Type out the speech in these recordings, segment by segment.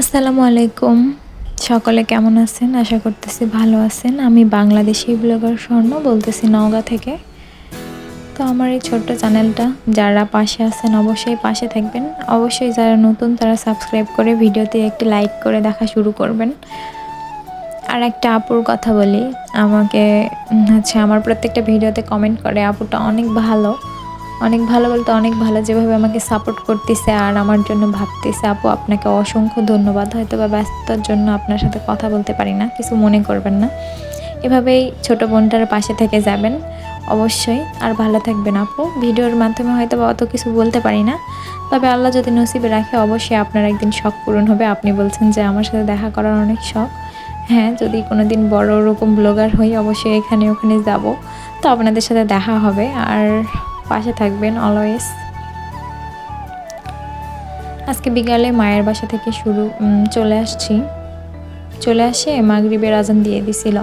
আসসালামু আলাইকুম। সকলে কেমন আছেন? আশা করতেছি ভালো আছেন। আমি বাংলাদেশি ব্লগার স্বর্ণ বলতেছি নওগাঁ থেকে। তো আমার এই ছোট্ট চ্যানেলটা যারা পাশে আছেন অবশ্যই পাশে থাকবেন। অবশ্যই যারা নতুন তারা সাবস্ক্রাইব করে ভিডিওতে একটি লাইক করে দেখা শুরু করবেন। আর একটা আপুর কথা বলি। আমাকে হচ্ছে আমার প্রত্যেকটা ভিডিওতে কমেন্ট করে, আপুটা অনেক ভালো। অনেক ভালো বলতে অনেক ভালো যেভাবে আমাকে সাপোর্ট করতেছে আর আমার জন্য ভাবতেছে। আপু, আপনাকে অসংখ্য ধন্যবাদ। হয়তো বা ব্যস্ততার জন্য আপনার সাথে কথা বলতে পারি না, কিছু মনে করবেন না। এভাবেই ছোট বোনটার পাশে থেকে যাবেন, অবশ্যই। আর ভালো থাকবেন আপু। ভিডিওর মাধ্যমে হয়তো বা অত কিছু বলতে পারি না। তবে আল্লাহ যদি নসিবে রাখে, অবশ্যই আপনার একদিন শখ পূরণ হবে। আপনি বলছেন যে আমার সাথে দেখা করার অনেক শখ। হ্যাঁ যদি কোনো দিন বড় ওরকম ব্লগার হই, অবশ্যই এখানে ওখানে যাব। তো আপনাদের সাথে দেখা হবে। আর পাশে থাকবেন অলওয়েজ আজকে বিকালে মায়ের বাসা থেকে শুরু চলে আসছি। চলে আসে মাগরিবের আজান দিয়ে দিছিল।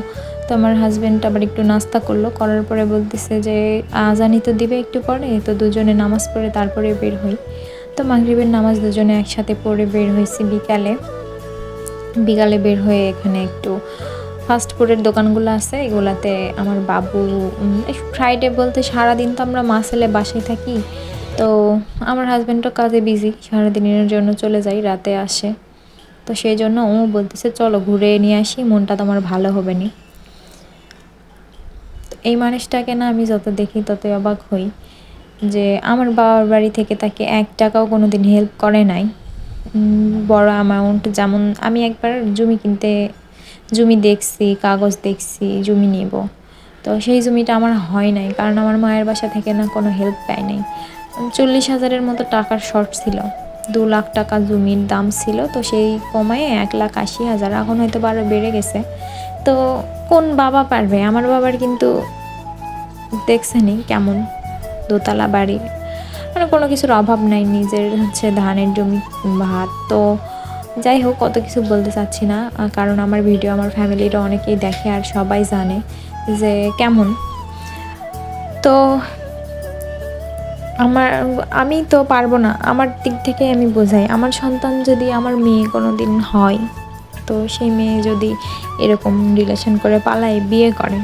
তো আমার হাজব্যান্ড আবার একটু নাস্তা করল, করার পরে বলতেছে যে, আজানই তো দিবে একটু পরে, তো দুজনে নামাজ পড়ে তারপরে বের হই। তো মাগরিবের নামাজ দুজনে একসাথে পড়ে বের হয়েছি বিকালে। বিকালে বের হয়ে এখানে একটু ফাস্ট ফুডের দোকানগুলো আছে, এগুলাতে আমার বাবু ফ্রাইডে বলতে সারাদিন তো আমরা মাসেলে বাসায় থাকি। তো আমার হাজব্যান্ডও কাজে বিজি সারাদিনের জন্য চলে যাই, রাতে আসে। তো সেই জন্য ও বলতেছে, চলো ঘুরে নিয়ে আসি, মনটা তোমার ভালো হবে নি। এই মানুষটাকে না আমি যত দেখি ততই অবাক হই, যে আমার বাবার বাড়ি থেকে তাকে এক টাকাও কোনো দিন হেল্প করে নাই। বড় অ্যামাউন্ট যেমন আমি একবার জমি কিনতে জমি দেখছি, কাগজ দেখছি, জমি নিব। তো সেই জমিটা আমার হয় নাই, কারণ আমার মায়ের বাসা থেকে না কোনো হেল্প পাই নাই। চল্লিশ হাজারের মতো টাকার শর্ট ছিল। দু লাখ টাকা জমির দাম ছিল, তো সেই কমায় এক লাখ আশি হাজার, এখন হয়তো আরও বেড়ে গেছে। তো কোন বাবা পারবে? আমার বাবার কিন্তু দেখছেনই কেমন দোতলা বাড়ি। মানে কোনো কিছুর অভাব নাই, নিজের হচ্ছে ধানের জমি, ভাত, তো যাই হোক কত কিছু বলতে চাচ্ছি না কারণ আমার ভিডিও আমার ফ্যামিলিরা অনেকেই দেখে আর সবাই জানে যে কেমন। তো আমার, আমি তো পারব না, আমার দিক থেকে আমি বোঝাই। আমার সন্তান যদি আমার মেয়ে কোনো দিন হয়, তো সেই মেয়ে যদি এরকম রিলেশন করে পালায়, বিয়ে করে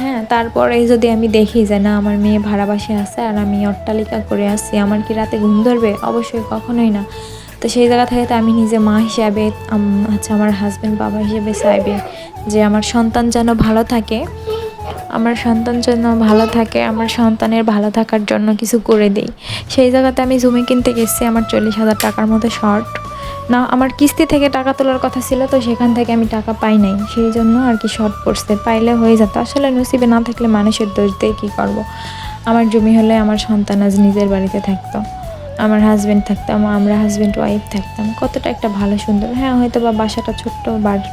হ্যাঁ তারপরে যদি আমি দেখি যে না, আমার মেয়ে ভাড়া বাসে আছে আর আমি অট্টালিকা করে আসছি, আমার কি রাতে ঘুম ধরবে? অবশ্যই কখনোই না। তো সেই জায়গা থেকে তো আমি নিজে মা হিসাবে হচ্ছে আমার হাজব্যান্ড বাবা হিসেবে চাইবে যে আমার সন্তান যেন ভালো থাকে। আমার সন্তান যেন ভালো থাকে, আমার সন্তানের ভালো থাকার জন্য কিছু করে দেই। সেই জায়গাতে আমি জমি কিনতে গেছি, আমার চল্লিশ হাজার টাকার মতো শর্ট না, আমার কিস্তি থেকে টাকা তোলার কথা ছিল, তো সেখান থেকে আমি টাকা পাই নাই। সেই জন্য আর কি শর্ট পড়ছে, পাইলে হয়ে যেত। আসলে নসিবে না থাকলে মানুষের দোষ দিয়ে কী করব? আমার জমি হলে আমার সন্তান আজ নিজের বাড়িতে থাকতো। আমার হাজব্যান্ড থাকতাম, আমরা হাজব্যান্ড ওয়াইফ থাকতাম। কতটা একটা ভালো, সুন্দর। হ্যাঁ হয়তো বা বাসাটা ছোট্ট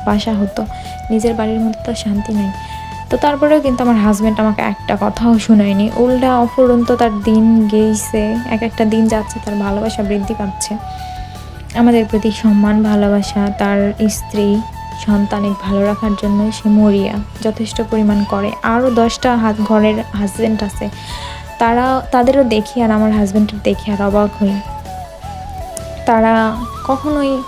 বাসা হতো। নিজের বাড়ির মধ্যে তো শান্তি নাই। তো তারপরেও কিন্তু আমার হাজব্যান্ড আমাকে একটা কথাও শোনায়নি। উল্টা অফুরন্ত তার দিন গেইছে, এক একটা দিন যাচ্ছে, তার ভালোবাসা বৃদ্ধি পাচ্ছে। আমাদের প্রতি সম্মান, ভালোবাসা, তার স্ত্রী সন্তানের ভালো রাখার জন্য সে মরিয়া, যথেষ্ট পরিমাণ করে। আরও দশটা হাত ঘরের হাজব্যান্ড আছে। তারা, তাদেরও দেখি আর আমার হাজব্যান্ডের দেখি আর অবাক হই। তারা কখনোই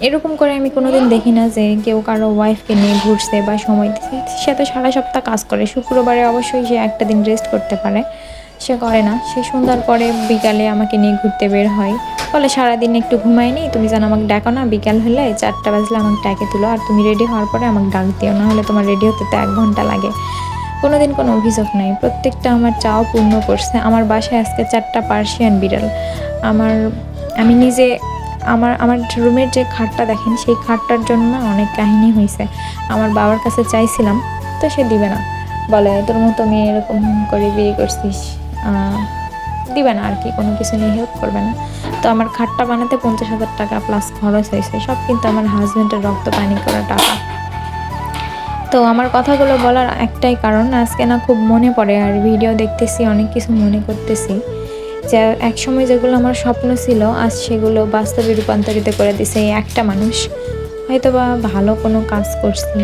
এরকম করে আমি কোনোদিন দেখি না যে কেউ কারও ওয়াইফকে নিয়ে ঘুরছে বা সময় দিচ্ছে। সে তো সারা সপ্তাহ কাজ করে। শুক্রবারে অবশ্যই সে একটা দিন রেস্ট করতে পারে। সে করে না। সে সন্ধ্যার পরে বিকালে আমাকে নিয়ে ঘুরতে বের হয়। বলে, সারাদিন একটু ঘুমাইনি তুমি যেন আমাকে ডাকো না। বিকাল হলে চারটা বাজলে আমাকে ডাকে তুলো। আর তুমি রেডি হওয়ার পরে আমাকে ডাক দিও। না হলে তোমার রেডি হতে তো এক ঘণ্টা লাগে। কোনোদিন কোনো অভিযোগ নাই। প্রত্যেকটা আমার চাও পূর্ণ করছে। আমার বাসায় আজকে চারটা পার্সিয়ান বিড়াল। আমার, আমি নিজে, আমার আমার রুমের যে খাটটা দেখেন, সেই খাটটার জন্য অনেক কাহিনী হয়েছে আমার বাবার কাছে চাইছিলাম, তো সে দিবে না। বলে, তোর মতো মেয়ে এরকম করে বিয়ে করছিস দিবে না আর কি, কোনো কিছু নিয়ে হেল্প করবে না। তো আমার খাটটা বানাতে পঞ্চাশ হাজার টাকা প্লাস খরচ হয়েছে। সব কিন্তু আমার হাজব্যান্ডের রক্ত পানি করা টাকা। তো আমার কথাগুলো বলার একটাই কারণ, আজকে না খুব মনে পড়ে আর ভিডিও দেখতেছি, অনেক কিছু মনে করতেছি। যে একসময় যেগুলো আমার স্বপ্ন ছিল, আজ সেগুলো বাস্তবে রূপান্তরিত করে দিছে এই একটা মানুষ। হয়তো বা ভালো কোনো কাজ করছি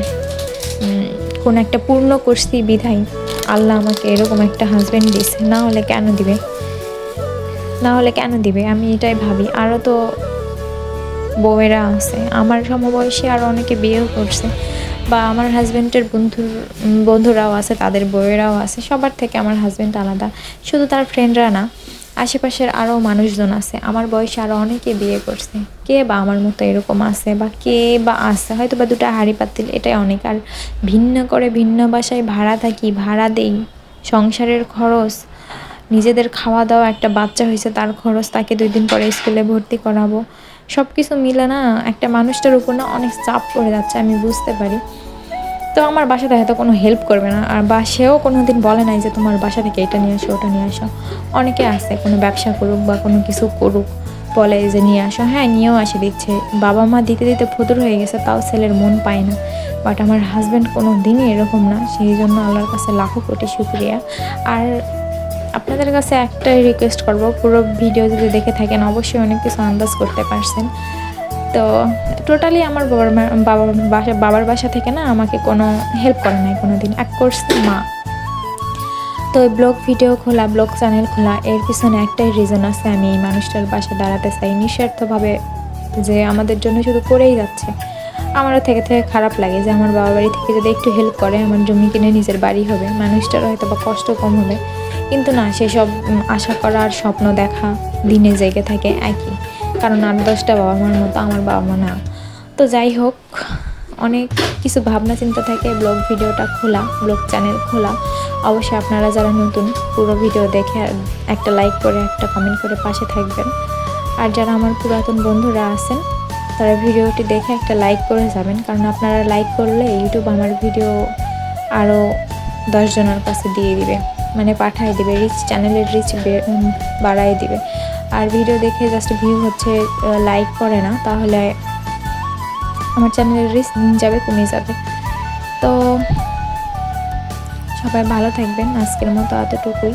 কোনো একটা পূর্ণ করছি বিধায় আল্লাহ আমাকে এরকম একটা হাজব্যান্ড দিছে, না হলে কেন দিবে? না হলে কেন দিবে? আমি এটাই ভাবি। আরও তো বউয়েরা আছে। আমার সমবয়সী আরও অনেকে বিয়েও করছে। বা আমার হাজব্যান্ডের বন্ধুর, বন্ধুরাও আছে, তাদের বউয়েরাও আছে। সবার থেকে আমার হাজব্যান্ড আলাদা। শুধু তার ফ্রেন্ডরা না, আশেপাশের আরও মানুষজন আছে। আমার বয়সে আরও অনেকে বিয়ে করছে। কে বা আমার মতো এরকম আছে বা কে বা আছে? হয়তো বা দুটো হাড়ি পাতিল, এটাই অনেক। আর ভিন্ন করে ভিন্ন বাসায় ভাড়া থাকি, ভাড়া দেই। সংসারের খরচ, নিজেদের খাওয়া দাওয়া একটা বাচ্চা হয়েছে তার খরচ, তাকে দুই দিন পরে স্কুলে ভর্তি করাবো। সব কিছু মিলে না একটা মানুষটার উপর না অনেক চাপ পড়ে যাচ্ছে, আমি বুঝতে পারি। তো আমার বাসাতে হয়তো কোনো হেল্প করবে না, আর বা সেও কোনো দিন বলে নাই যে তোমার বাসা থেকে এটা নিয়ে আসো, ওটা নিয়ে আসো। অনেকে আছে, কোনো ব্যবসা করুক বা কোনো কিছু করুক, বলে যে নিয়ে আসো। হ্যাঁ নিয়েও আসে দিচ্ছে বাবা মা দিতে দিতে ফতুর হয়ে গেছে, তাও ছেলের মন পায় না। বাট আমার হাজব্যান্ড কোনো দিনই এরকম না, সেই জন্য আল্লাহর কাছে লাখো কোটি শুক্রিয়া। আর আপনাদের কাছে একটাই রিকোয়েস্ট করব, পুরো ভিডিও যদি দেখে থাকেন, অবশ্যই অনেক কিছু আন্দাজ করতে পারছেন। তো টোটালি আমার বাবার বাবার বাসা বাবার বাসা থেকে না আমাকে কোনো হেল্প করে নাই কোনো দিন এক করছে মা। তো এই ব্লগ ভিডিও খোলা ব্লগ চ্যানেল খোলা, এর পিছনে একটাই রিজন আছে, আমি এই মানুষটার পাশে দাঁড়াতে চাই। নিঃস্বার্থভাবে যে আমাদের জন্য শুধু করেই যাচ্ছে। আমারও থেকে থেকে খারাপ লাগে যে আমার বাবা বাড়ি থেকে যদি একটু হেল্প করে, আমার জমি কিনে নিজের বাড়ি হবে, মানুষটার হয়তো বা কষ্ট কম হবে। কিন্তু না, সেসব আশা করা আর স্বপ্ন দেখা দিনে জেগে থাকে একই। কারণ আট দশটা বাবা মার মতো আমার বাবা মা না। তো যাই হোক, অনেক কিছু ভাবনা চিন্তা থাকে ব্লগ ভিডিওটা খোলা, ব্লগ চ্যানেল খোলা। অবশ্যই আপনারা যারা নতুন, পুরো ভিডিও দেখে একটা লাইক করে, একটা কমেন্ট করে পাশে থাকবেন। আর যারা আমার পুরাতন বন্ধুরা আছেন, তারা ভিডিওটি দেখে একটা লাইক করে যাবেন। কারণ আপনারা লাইক করলে ইউটিউব আমার ভিডিও আরও দশজনের কাছে দিয়ে দিবে। মানে পাঠায় দিবে রিচ চ্যানেলের রিচ বাড়ায় দিবে। আর ভিডিও দেখে জাস্ট ভিউ হচ্ছে লাইক করে না, তাহলে আমার চ্যানেলের রিচ যাবে, কমে যাবে। তো সবাই ভালো থাকবেন, আজকের মতো এতটুকুই।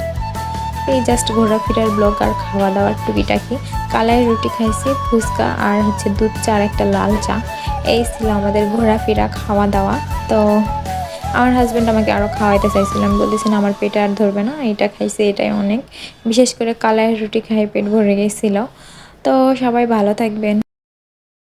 এই জাস্ট ঘোরাফেরার ব্লগ আর খাওয়া দাওয়ার টুকিটাকি। কালাই রুটি খাইছি, ফুচকা আর হচ্ছে দুধ চা আর একটা লাল চা। এই ছিল আমাদের ঘোরাফেরা খাওয়া দাওয়া তো আমার হাজব্যান্ড আমাকে আরও খাওয়াইতে চাইছিলাম বলেছেন আমার পেটে আর ধরবে না, এটা খাইছে, এটাই অনেক। বিশেষ করে কালাই রুটি খাই পেট ভরে গেছিল। তো সবাই ভালো থাকবেন।